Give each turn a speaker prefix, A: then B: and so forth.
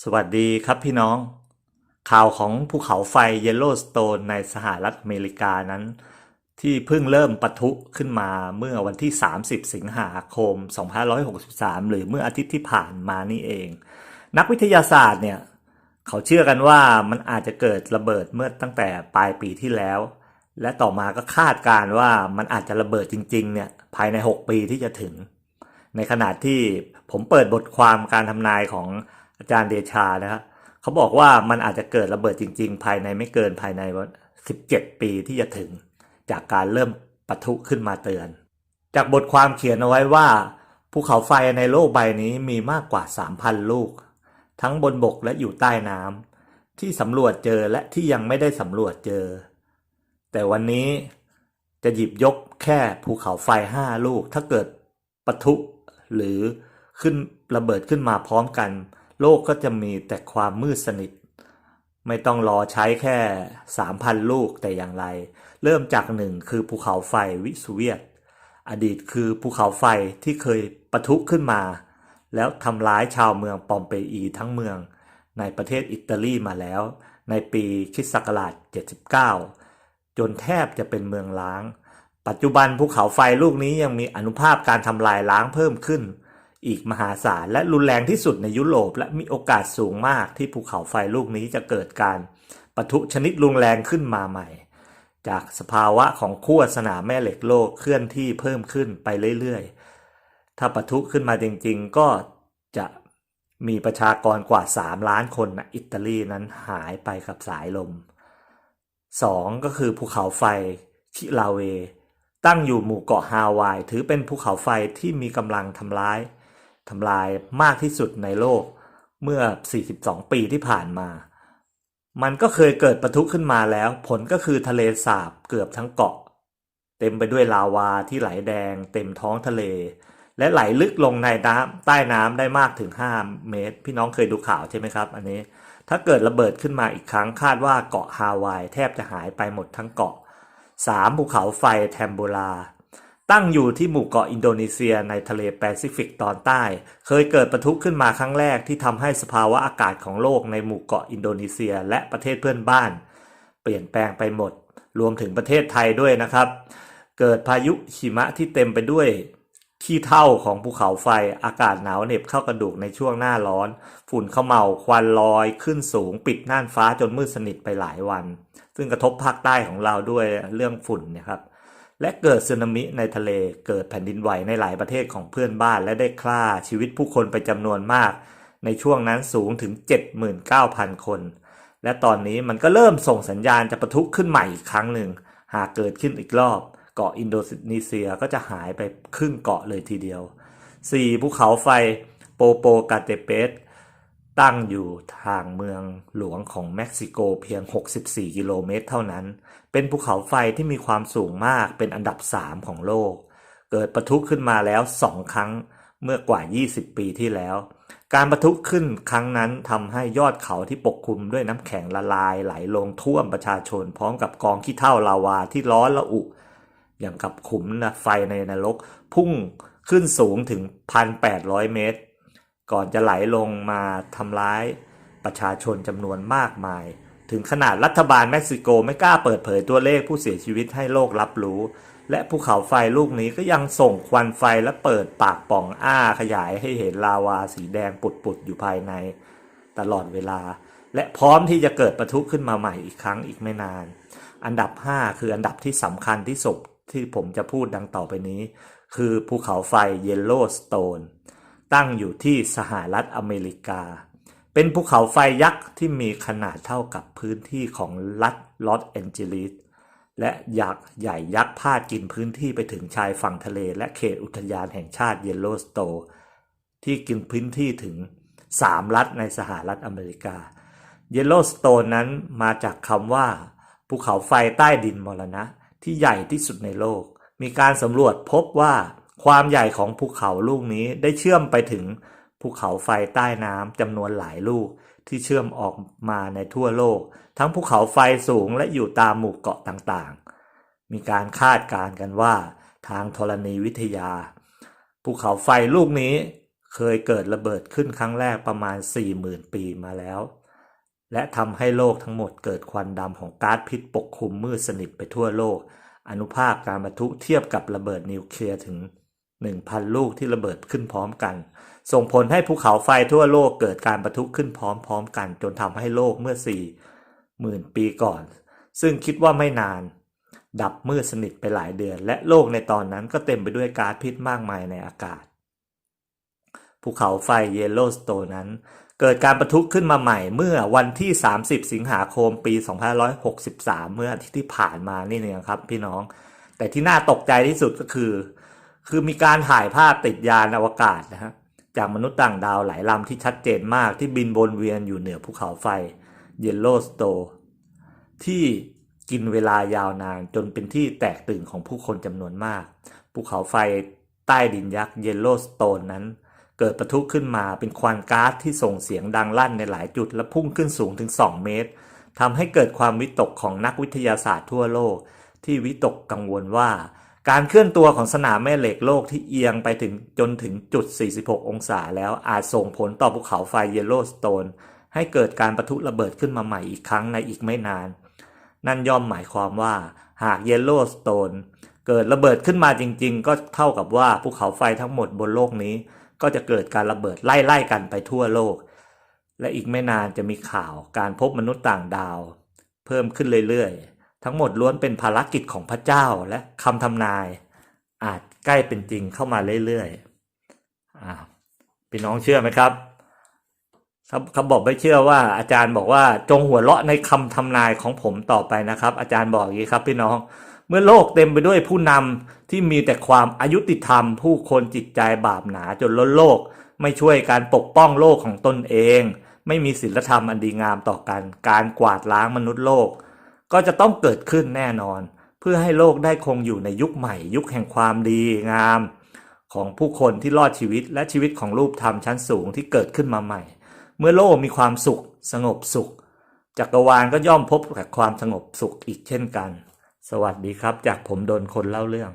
A: สวัสดีครับพี่น้อง ข่าวของภูเขาไฟเยลโลสโตนในสหรัฐอเมริกานั้น ที่เพิ่งเริ่มปะทุขึ้นมาเมื่อวันที่ 30 สิงหาคม 2563 หรือเมื่ออาทิตย์ที่ผ่านมานี่เอง นักวิทยาศาสตร์เนี่ย เขาเชื่อกันว่ามันอาจจะเกิดระเบิดเมื่อตั้งแต่ปลายปีที่แล้ว และต่อมาก็คาดการณ์ว่ามันอาจจะระเบิดจริงๆเนี่ยภายใน 6 ปีที่จะถึง ในขณะที่ผมเปิดบทความการทำนายของ อาจารย์เดชานะครับเขาบอกว่ามันอาจจะเกิดระเบิดจริง ๆ ภายในไม่เกินภายใน 17 ปีที่จะถึง จากการเริ่มปะทุขึ้นมาเตือน จากบทความเขียนเอาไว้ว่าภูเขาไฟในโลกใบนี้มีมากกว่า 3,000 ลูก ทั้งบนบกและอยู่ใต้น้ำที่สำรวจเจอและที่ยังไม่ได้สำรวจเจอ แต่วันนี้จะหยิบยกแค่ภูเขาไฟห้าลูก ถ้าเกิดปะทุหรือขึ้นระเบิดขึ้นมาพร้อมกัน โลกก็จะมีแต่ความมืดสนิท ไม่ต้องรอใช้แค่ 3,000 ลูกแต่อย่างไร เริ่มจากหนึ่งคือภูเขาไฟวิสุเวียต อดีตคือภูเขาไฟที่เคยปะทุขึ้นมา แล้วทำร้ายชาวเมืองปอมเปอีทั้งเมือง ในประเทศอิตาลีมาแล้ว ในปีคริสต์ศักราช 79 จนแทบจะเป็นเมืองล้าง ปัจจุบันภูเขาไฟลูกนี้ยังมีอนุภาพการทำลายล้างเพิ่มขึ้น อีกมหาศาลและรุนแรงที่สุดในยุโรป และมีโอกาสสูงมากที่ภูเขาไฟลูกนี้จะเกิดการปะทุชนิดรุนแรงขึ้นมาใหม่ จากสภาวะของขั้วสนามแม่เหล็กโลกเคลื่อนที่เพิ่มขึ้นไปเรื่อยๆ ถ้าปะทุขึ้นมาจริงๆ ก็จะมีประชากรกว่า 3 ล้านคนนะอิตาลีนั้นหายไปกับสายลม 2. ก็คือภูเขาไฟคิลาเว ตั้งอยู่หมู่เกาะฮาวาย ถือเป็นภูเขาไฟที่มีกำลังทำร้าย ทำลายมากที่สุดในโลกเมื่อ 42 ปีที่ผ่านมา มันก็เคยเกิดปะทุขึ้นมาแล้ว ผลก็คือทะเลสาบเกือบทั้งเกาะ เต็มไปด้วยลาวาที่ไหลแดง เต็มท้องทะเล และไหลลึกลงในน้ำใต้น้ำได้มากถึง 5 เมตร พี่น้องเคยดูข่าวใช่ไหมครับ อันนี้ ถ้าเกิดระเบิดขึ้นมาอีกครั้งคาดว่าเกาะฮาวายแทบจะหายไปหมดทั้งเกาะ 3. ภูเขาไฟแทมโบลา ตั้งอยู่ที่หมู่เกาะอินโดนีเซียในทะเลแปซิฟิกตอนใต้ เคยเกิดปะทุขึ้นมาครั้งแรกที่ทำให้สภาวะอากาศของโลกในหมู่เกาะอินโดนีเซียและประเทศเพื่อนบ้าน เปลี่ยนแปลงไปหมด รวมถึงประเทศไทยด้วยนะครับ เกิดพายุหิมะที่เต็มไปด้วยขี้เท่าของภูเขาไฟอากาศหนาวเหน็บเข้ากระดูกในช่วงหน้าร้อน ฝุ่นเขม่าควันลอยขึ้นสูง ปิดน่านฟ้าจนมืดสนิทไปหลายวัน ซึ่งกระทบภาคใต้ของเราด้วยเรื่องฝุ่นนะครับ และเกิดสึนามิในทะเล เกิดแผ่นดินไหวในหลายประเทศของเพื่อนบ้านและได้ฆ่าชีวิตผู้คนไปจำนวนมาก ในช่วงนั้นสูงถึง 79,000 คน และตอนนี้มันก็เริ่มส่งสัญญาณจะปะทุขึ้นใหม่อีกครั้งหนึ่ง หากเกิดขึ้นอีกรอบ เกาะอินโดนีเซียก็จะหายไปครึ่งเกาะเลยทีเดียว 4. ภูเขาไฟโปโปกาเตเปส ตั้งอยู่ทางเมืองหลวงของเม็กซิโกเพียง 64 กิโลเมตรเท่านั้น เป็นภูเขาไฟที่มีความสูงมากเป็นอันดับ 3 ของโลก เกิดปะทุขึ้นมาแล้ว2ครั้งเมื่อกว่า 20 ปีที่แล้ว การปะทุขึ้นครั้งนั้นทำให้ยอดเขาที่ปกคลุมด้วยน้ำแข็งละลายไหลลงท่วมประชาชนพร้อมกับกองขี้เถ้าลาวาที่ร้อนระอุ อย่างกับขุมนะไฟในนรกพุ่งขึ้นสูงถึง 1,800 เมตร ก่อนจะไหลลงมาทำร้ายประชาชนจำนวนมากมาย ถึงขนาดรัฐบาลเม็กซิโกไม่กล้าเปิดเผยตัวเลขผู้เสียชีวิตให้โลกรับรู้ และภูเขาไฟลูกนี้ก็ยังส่งควันไฟและเปิดปากป่องอ้าขยายให้เห็นลาวาสีแดงปุดๆอยู่ภายใน ตลอดเวลา และพร้อมที่จะเกิดปะทุขึ้นมาใหม่อีกครั้งอีกไม่นาน อันดับ 5 คืออันดับที่สำคัญที่สุดที่ผมจะพูดดังต่อไปนี้ คือภูเขาไฟเยลโลสโตน ตั้งอยู่ที่สหรัฐอเมริกา เป็นภูเขาไฟยักษ์ที่มีขนาดเท่ากับพื้นที่ของรัฐลอสแอนเจลิสและยักษ์ใหญ่ยักษ์พาดกินพื้นที่ไปถึงชายฝั่งทะเล และเขตอุทยานแห่งชาติเยลโลสโต ที่กินพื้นที่ถึง 3 รัฐในสหรัฐอเมริกา เยลโลสโตนนั้นมาจากคำว่า ภูเขาไฟใต้ดินมรณะที่ใหญ่ที่สุดในโลก มีการสำรวจพบว่า ความใหญ่ของภูเขาลูกนี้ได้เชื่อมไปถึงภูเขาไฟใต้น้ำจำนวนหลายลูกที่เชื่อมออกมาในทั่วโลก ทั้งภูเขาไฟสูงและอยู่ตามหมู่เกาะต่างๆ มีการคาดการณ์กันว่าทางธรณีวิทยา ภูเขาไฟลูกนี้เคยเกิดระเบิดขึ้นครั้งแรกประมาณ 40,000 ปีมาแล้ว และทำให้โลกทั้งหมดเกิดควันดำของก๊าซพิษปกคลุมมืดสนิทไปทั่วโลก อนุภาคการบรรทุเทียบกับระเบิดนิวเคลียร์ถึง 1,000 ลูกที่ระเบิดขึ้นพร้อมกัน ส่งผลให้ภูเขาไฟทั่วโลกเกิดการประทุขึ้นพร้อมๆกัน จนทำให้โลกเมื่อ 40,000 ปีก่อน ซึ่งคิดว่าไม่นาน ดับมืดสนิทไปหลายเดือน และโลกในตอนนั้นก็เต็มไปด้วยก๊าซพิษมากมายในอากาศ ภูเขาไฟเยลโลสโตนนั้น เกิดการประทุขึ้นมาใหม่เมื่อวันที่ 30 สิงหาคมปี 2563 เมื่ออาทิตย์ที่ผ่านมานี่เองครับพี่น้อง แต่ที่น่าตกใจที่สุดก็คือ คือมีการถ่ายภาพติดยานอวกาศนะฮะจากมนุษย์ต่างดาวหลายลำที่ชัดเจนมากที่บินวนเวียนอยู่เหนือภูเขาไฟเยลโลสโตที่กินเวลายาวนานจนเป็นที่แตกตื่นของผู้คนจำนวนมาก ภูเขาไฟใต้ดินยักษ์เยลโลสโตนนั้น เกิดประทุขึ้นมาเป็นควันก๊าซที่ส่งเสียงดังลั่นในหลายจุดและพุ่งขึ้นสูงถึง 2 เมตรทำให้เกิดความวิตกของนักวิทยาศาสตร์ทั่วโลก ที่วิตกกังวลว่า การเคลื่อนตัวของสนามแม่เหล็กโลกที่เอียงไปถึงจนถึงจุด 46 องศาแล้วอาจส่งผลต่อภูเขาไฟเยลโลสโตนให้เกิดการประทุระเบิดขึ้นมาใหม่อีกครั้งในอีกไม่นาน นั่นย่อมหมายความว่าหากเยลโลสโตนเกิดระเบิดขึ้นมาจริง ๆ ก็เท่ากับว่าภูเขาไฟทั้งหมดบนโลกนี้ ก็จะเกิดการระเบิดไล่ๆกันไปทั่วโลก และอีกไม่นานจะมีข่าวการพบมนุษย์ต่างดาว เพิ่มขึ้นเรื่อยๆ ทั้งหมดล้วนเป็นภารกิจของพระเจ้าและคำทำนาย อาจใกล้เป็นจริงเข้ามาเรื่อยๆพี่น้องเชื่อไหมครับเขาเขาบอกไม่เชื่อว่าอาจารย์บอกว่าจงหัวเราะในคำทำนายของผมต่อไปนะครับ อาจารย์บอกอย่างนี้ครับ พี่น้องเมื่อโลกเต็มไปด้วยผู้นำที่มีแต่ความอายุติธรรม ผู้คนจิตใจบาปหนาจนล้นโลก ไม่ช่วยการปกป้องโลกของตนเอง ไม่มีศีลธรรมอันดีงามต่อกัน การกวาดล้างมนุษย์โลก ก็จะต้องเกิดขึ้นแน่นอน เพื่อให้โลกได้คงอยู่ในยุคใหม่ ยุคแห่งความดีงาม ของผู้คนที่รอดชีวิตและชีวิตของรูปธรรมชั้นสูงที่เกิดขึ้นมาใหม่ เมื่อโลกมีความสุข สงบสุข จักรวาลก็ย่อมพบกับความสงบสุขอีกเช่นกัน สวัสดีครับ จากผมโดนคนเล่าเรื่อง